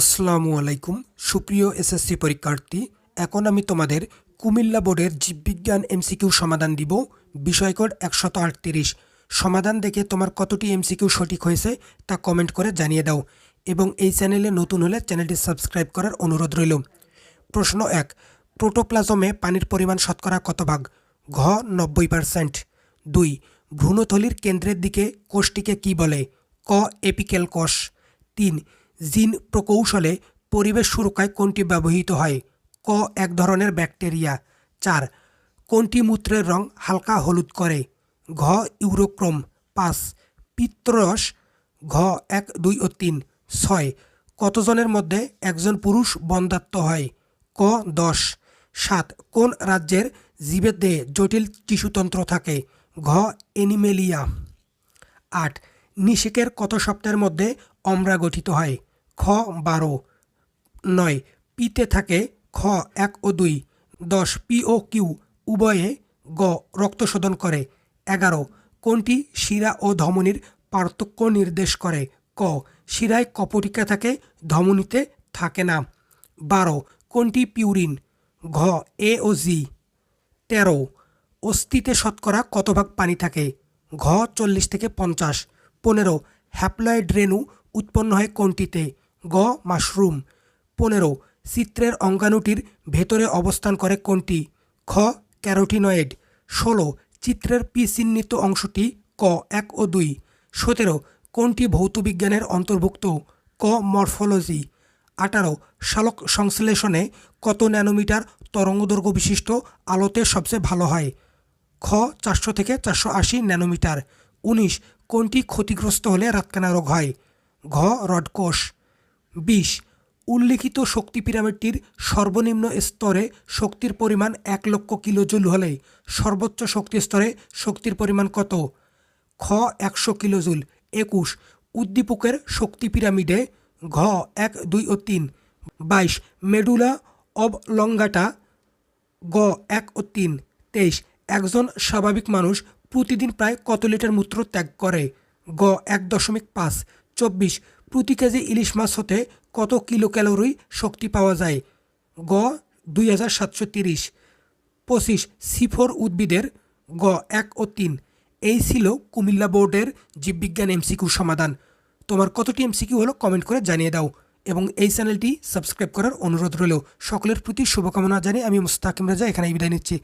আসসালামু আলাইকুম, সুপ্রিয় এসএসসি পরীক্ষার্থী, এখন আমি তোমাদের কুমিল্লা বোর্ডের জীববিজ্ঞান এমসিকিউ সমাধান দিব বিষয়কোড একশত আটত্রিশ। সমাধান দেখে তোমার কতটি এমসিকিউ সঠিক হয়েছে তা কমেন্ট করে জানিয়ে দাও, এবং এই চ্যানেলে নতুন হলে চ্যানেলটি সাবস্ক্রাইব করার অনুরোধ রইল। প্রশ্ন এক, প্রোটোপ্লাজমে পানির পরিমাণ শতকরা কত ভাগ? ঘ, নব্বই পার্সেন্ট। দুই, ভ্রূণথলির কেন্দ্রের দিকে কোষটিকে কি বলে? ক, এপিকেল কোষ। তিন জিন প্রকৌশলে পরিবেশ সুরক্ষায় কোনটি ব্যবহৃত হয়? ক, এক ধরনের ব্যাকটেরিয়া। চার, কোনটি মূত্রের রং হালকা হলুদ করে? ঘ, ইউরোক্রোম। পাঁচ, পিত্তরস। ঘ, এক, দুই ও তিন। ছয়, কতজনের মধ্যে একজন পুরুষ বন্ধাত্ম হয়? ক, দশ। সাত, কোন রাজ্যের জীবের দেহে জটিল টিস্যুতন্ত্র থাকে? ঘ, এনিমেলিয়া। আট, নিষেকের কত সপ্তাহের মধ্যে অমরা গঠিত হয়। খ, বারো। নয়, পিতে থাকে খ, এক ও দুই। দশ, পি ও কিউ, উভয়ে গ, রক্ত শোধন করে। এগারো, কোনটি শিরা ও ধমনির পার্থক্য নির্দেশ করে? ক, শিরায় কপটিকা থাকে, ধমনীতে থাকে না। বারো, কোনটি পিউরিন? ঘ, এ ও জি। তেরো, অস্থিতে শতকরা কত ভাগ পানি থাকে? ঘ, চল্লিশ থেকে পঞ্চাশ। পনেরো, হ্যাপ্লয়েড রেণু উৎপন্ন হয় কোনটিতে? গ, মাশরুম। পনেরো, চিত্রের অঙ্গাণুটির ভেতরে অবস্থান করে কোনটি? খ, ক্যারোটিনয়েড। ষোলো, চিত্রের পি চিহ্নিত অংশটি ক, এক ও দুই। সতেরো, কোনটি ভৌতবিজ্ঞানের অন্তর্ভুক্ত? ক, মরফোলজি। আঠারো, শালক সংশ্লেষণে কত ন্যানোমিটার তরঙ্গদৈর্ঘ্য বিশিষ্ট আলোতে সবচেয়ে ভালো হয়? খ, চারশো থেকে চারশো আশি ন্যানোমিটার। উনিশ, কোনটি ক্ষতিগ্রস্ত হলে রাতকানা রোগ হয়? ঘ রডকোষ। বিশ, উল্লিখিত শক্তি পিরামিডটির সর্বনিম্ন স্তরে শক্তির পরিমাণ এক লক্ষ কিলোজুল হলে সর্বোচ্চ শক্তি স্তরে শক্তির পরিমাণ কত? খ, একশো কিলোজুল। একুশ, উদ্দীপকের শক্তি পিরামিডে ঘ, এক, দুই ও তিন। বাইশ, মেডুলা অবলঙ্গাটা গ, এক ও তিন। তেইশ, একজন স্বাভাবিক মানুষ প্রতিদিন প্রায় কত লিটার মূত্র ত্যাগ করে? গ, এক দশমিক পাঁচ। চব্বিশ, প্রতি কেজি ইলিশ মাছ হতে কত কিলো ক্যালোরি শক্তি পাওয়া যায়? গ, দুই হাজার সাতশো তিরিশ। পঁচিশ সিফোর উদ্ভিদের, গ, এক ও তিন। এই ছিল কুমিল্লা বোর্ডের জীববিজ্ঞান এমসিকিউ সমাধান। তোমার কতটি এমসিকিউ হলো কমেন্ট করে জানিয়ে দাও। এবং এই চ্যানেলটি সাবস্ক্রাইব করার অনুরোধ রইল। সকলের প্রতি শুভকামনা জানিয়ে আমি মুস্তাকিম রাজা এখানে বিদায় নিচ্ছি।